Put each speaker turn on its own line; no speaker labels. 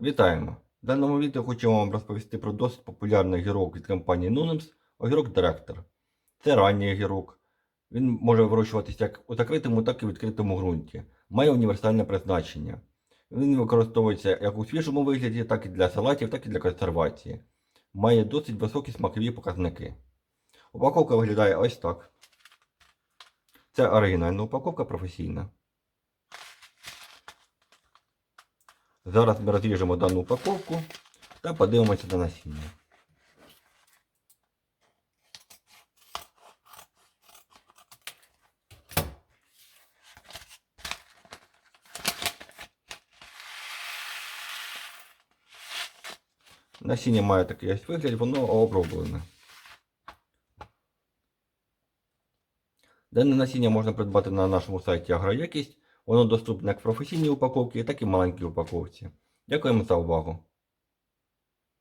Вітаємо! В даному відео хочу вам розповісти про досить популярний огірок від компанії Nunems огірок Директор. Це ранній огірок. Він може вирощуватися як у закритому, так і в відкритому ґрунті. Має універсальне призначення. Він використовується як у свіжому вигляді, так і для салатів, так і для консервації. Має досить високі смакові показники. Упаковка виглядає ось так. Це оригінальна упаковка професійна. Зараз ми розріжемо дану упаковку та подивимося на насіння. Насіння має такий ось вигляд, воно оброблене. Дане насіння можна придбати на нашому сайті Агроякість. Воно доступне як в професійній упаковці, так і в маленькій упаковці. Дякуємо за увагу.